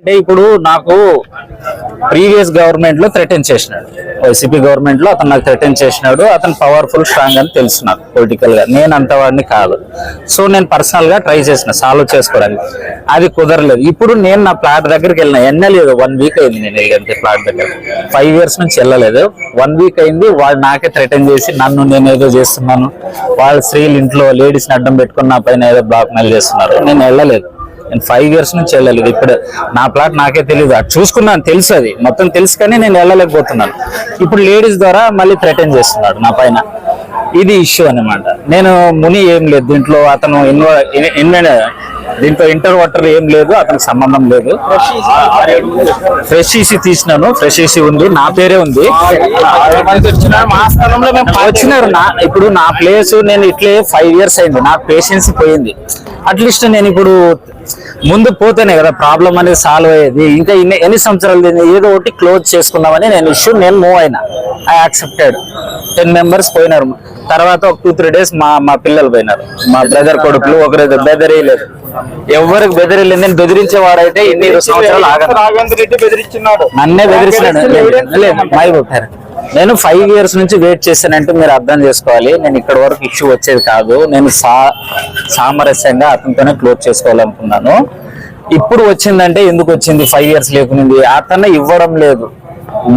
అంటే ఇప్పుడు నాకు ప్రీవియస్ గవర్నమెంట్లో థ్రెటన్ చేసినాడు. వైసీపీ గవర్నమెంట్లో అతను నాకు థ్రెటన్ చేసినాడు. అతను పవర్ఫుల్ స్ట్రాంగ్ అని తెలుసు నాకు పొలిటికల్గా. నేను అంతవాడిని కాదు. సో నేను పర్సనల్గా ట్రై చేసిన సాల్వ్ చేసుకోవడానికి. అది కుదరలేదు. ఇప్పుడు నేను నా ప్లాట్ దగ్గరికి వెళ్ళిన ఎన్నలేదు వన్ వీక్ అయింది నేను వెళ్ళంతే ప్లాట్ దగ్గర. ఫైవ్ ఇయర్స్ నుంచి వెళ్ళలేదు. వన్ వీక్ అయింది వాళ్ళు నాకే థ్రెటన్ చేసి నన్ను నేను ఏదో చేస్తున్నాను. వాళ్ళ స్త్రీలు ఇంట్లో లేడీస్ని అడ్డం పెట్టుకుని నా పైన ఏదో బ్లాక్ మెయిల్ చేస్తున్నారు. నేను వెళ్ళలేదు. నేను ఫైవ్ ఇయర్స్ నుంచి వెళ్ళలేదు. ఇప్పుడు నా ప్లాట్ నాకే తెలియదు అది చూసుకున్నాను తెలుసు అది. మొత్తం తెలుసు కానీ నేను వెళ్ళలేకపోతున్నాను. ఇప్పుడు లేడీస్ ద్వారా మళ్ళీ థ్రెటన్ చేస్తున్నాడు నా పైన. ఇది ఇష్యూ అన్నమాట. నేను ముని ఏం లేదు. దీంట్లో అతను ఇన్- దీంట్లో ఇంటర్ వాటర్ ఏం లేదు అతనికి సంబంధం లేదు. ఫ్రెష్ ఈసీ తీసినాను. ఫ్రెష్ ఈసీ ఉంది. నా పేరే ఉంది. మా స్థలంలో వచ్చినారు. నా ఇప్పుడు నా ప్లేస్ నేను ఇట్లే ఫైవ్ ఇయర్స్ అయింది. నా పేషెన్స్ పోయింది. అట్లీస్ట్ నేను ఇప్పుడు ముందు పోతేనే కదా ప్రాబ్లం అనేది సాల్వ్ అయ్యేది. ఇంకా ఇన్ని ఎన్ని సంవత్సరాలు ఏదో ఒకటి క్లోజ్ చేసుకుందామని నేను ఇష్యూ నేను మూవ్ అయినా. ఐ యాక్సెప్టెడ్ టెన్ మెంబర్స్ పోయినారు. తర్వాత ఒక టూ త్రీ డేస్ మా మా పిల్లలు పోయినారు. మా బ్రదర్ కొడుకులు ఒకరు బెదరేయలేదు ఎవరికి బెదిరేయలేదు నేను బెదిరించేవాడైతే ఇన్ని సంవత్సరాలు ఆగదు రాఘవేంద్ర రెడ్డి బెదిరించినాడు. నన్నే లేదు, లేదు, పెట్టారు నేను ఫైవ్ ఇయర్స్ నుంచి వెయిట్ చేశానంటే మీరు అర్థం చేసుకోవాలి. నేను ఇక్కడ వరకు ఇష్యూ వచ్చేది కాదు. నేను సా సామరస్యంగా అతనితోనే క్లోజ్ చేసుకోవాలనుకున్నాను. ఇప్పుడు వచ్చిందంటే ఎందుకు వచ్చింది? ఫైవ్ ఇయర్స్ లేకుంది అతను ఇవ్వడం లేదు.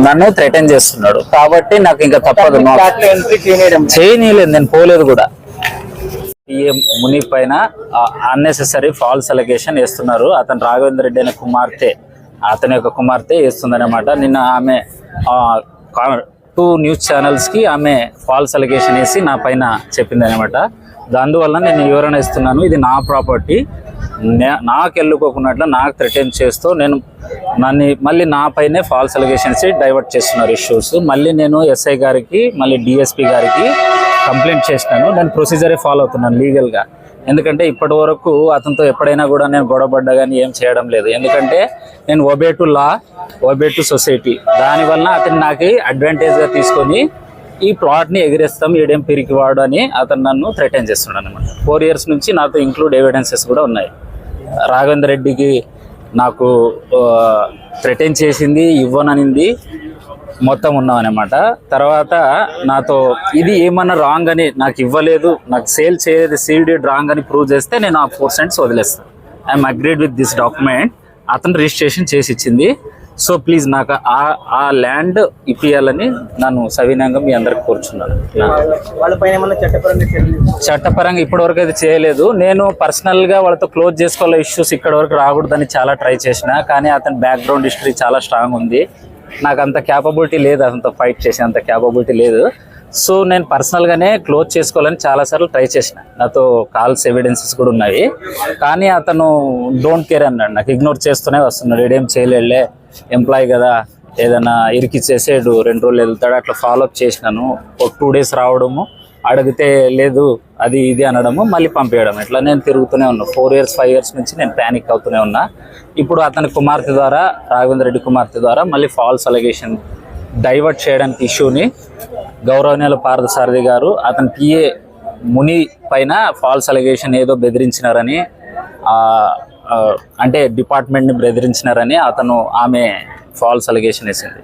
నన్ను థ్రెటన్ చేస్తున్నాడు. కాబట్టి నాకు ఇంకా తప్పదు చేయనీయలేదు నేను పోలేదు కూడా. ఈ ముని పైన అన్నెసెసరీ ఫాల్స్ అలిగేషన్ వేస్తున్నారు. అతను రాఘవేంద్ర రెడ్డి అనే కుమార్తె అతని యొక్క కుమార్తె వేస్తుందన్నమాట. నిన్న ఆమె టూ న్యూస్ ఛానల్స్కి ఆమె ఫాల్స్ అలిగేషన్ వేసి నా పైన చెప్పింది అనమాట అందువల్ల నేను వివరణ ఇస్తున్నాను. ఇది నా ప్రాపర్టీ నాకు వెళ్ళుకోకున్నట్లు నాకు థ్రెటన్ చేస్తూ నేను నన్ను మళ్ళీ నా పైనే ఫాల్స్ అలిగేషన్స్ డైవర్ట్ చేస్తున్నారు ఇష్యూస్ మళ్ళీ నేను ఎస్ఐ గారికి మళ్ళీ డిఎస్పి గారికి కంప్లైంట్ చేసినాను. నేను ప్రొసీజరే ఫాలో అవుతున్నాను లీగల్గా ఎందుకంటే ఇప్పటి వరకు అతనితో ఎప్పుడైనా కూడా నేను గొడవపడ్డా కానీ ఏం చేయడం లేదు. ఎందుకంటే నేను obey to law obey to society దానివల్ల అతను నాకు అడ్వాంటేజ్గా తీసుకొని ఈ ప్లాట్ని ఎగిరేస్తాం ఈడేం పిరికివాడు అని అతను నన్ను థ్రెటన్ చేస్తున్నాడు అనమాట ఫోర్ ఇయర్స్ నుంచి నాతో ఇంక్లూడ్ ఎవిడెన్సెస్ కూడా ఉన్నాయి. రాఘవేంద్ర రెడ్డికి నాకు థ్రెటన్ చేసింది ఇవ్వననింది మొత్తం ఉన్నాం అనమాట తర్వాత నాతో ఇది ఏమన్నా రాంగ్ అని నాకు ఇవ్వలేదు నాకు సేల్ చేయలేదు సీడెడ్ రాంగ్ అని ప్రూవ్ చేస్తే నేను ఆ ఫోర్ సెంట్స్ వదిలేస్తాను I'm agreed with this document అతను రిజిస్ట్రేషన్ చేసి ఇచ్చింది. సో ప్లీజ్ నాకు ఆ ఆ ల్యాండ్ ఇప్పియాలని నన్ను సవినంగా మీ అందరికి కోరుచున్నాను. చట్టపరంగా చర్యలు చట్టపరంగా ఇప్పటి వరకు అయితే చేయలేదు. నేను పర్సనల్గా వాళ్ళతో క్లోజ్ చేసుకోవాలి ఇష్యూస్ ఇక్కడ వరకు రాకూడదని చాలా ట్రై చేసిన కానీ అతని బ్యాక్గ్రౌండ్ హిస్టరీ చాలా స్ట్రాంగ్ ఉంది. నాకు అంత క్యాపబిలిటీ లేదు అతనితో ఫైట్ చేసే అంత క్యాపబిలిటీ లేదు. సో నేను పర్సనల్గానే క్లోజ్ చేసుకోవాలని చాలాసార్లు ట్రై చేసిన. నాతో కాల్స్ ఎవిడెన్సెస్ కూడా ఉన్నాయి. కానీ అతను డోంట్ కేర్ అన్నాడు. నాకు ఇగ్నోర్ చేస్తూనే వస్తున్నాడు. ఏడేం చేయలేళ్ళే ఎంప్లాయ్ కదా ఏదైనా ఇరికిచ్చేసేడు రెండు రోజులు వెళ్తాడు అట్లా ఫాలోఅప్ చేసినాను. ఒక టూ డేస్ రావడము అడిగితే లేదు అది ఇది అనడము మళ్ళీ పంపేయడం. ఇట్లా నేను తిరుగుతూనే ఉన్నా. ఫోర్ ఇయర్స్ ఫైవ్ ఇయర్స్ నుంచి నేను ప్యానిక్ అవుతూనే ఉన్నా. ఇప్పుడు అతని కుమార్తె ద్వారా రాఘవేంద్ర రెడ్డి కుమార్తె ద్వారా మళ్ళీ ఫాల్స్ అలిగేషన్ డైవర్ట్ చేయడానికి ఇష్యూని గౌరవనీయుల పార్థసారథి గారు అతని పిఏ ముని పైన ఫాల్స్ అలిగేషన్ ఏదో బెదిరించినారని అంటే డిపార్ట్మెంట్ని బెదిరించినారని అతను ఆమె ఫాల్స్ అలిగేషన్ వేసింది.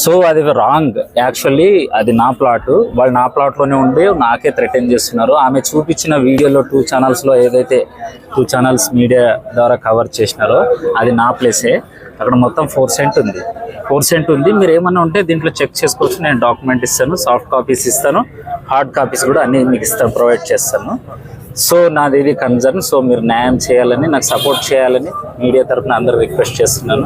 సో అది రాంగ్. యాక్చువల్లీ అది నా ప్లాట్. వాళ్ళు నా ప్లాట్లోనే ఉండి నాకే థ్రెటన్ చేస్తున్నారు. ఆమె చూపించిన వీడియోలో టూ ఛానల్స్లో ఏదైతే టూ ఛానల్స్ మీడియా ద్వారా కవర్ చేసినారో అది నా ప్లేసే. అక్కడ మొత్తం ఫోర్ సెంట్ ఉంది. ఫోర్ సెంట్ ఉంది. మీరు ఏమన్నా ఉంటే దీంట్లో చెక్ చేసుకోవచ్చు. నేను డాక్యుమెంట్ ఇస్తాను. సాఫ్ట్ కాపీస్ ఇస్తాను. హార్డ్ కాపీస్ కూడా అన్నీ మీకు ఇస్తాను ప్రొవైడ్ చేస్తాను. సో నాది ఇది కన్సర్న్ సో మీరు న్యాయం చేయాలని నాకు సపోర్ట్ చేయాలని మీడియా తరఫున అందరూ రిక్వెస్ట్ చేస్తున్నాను.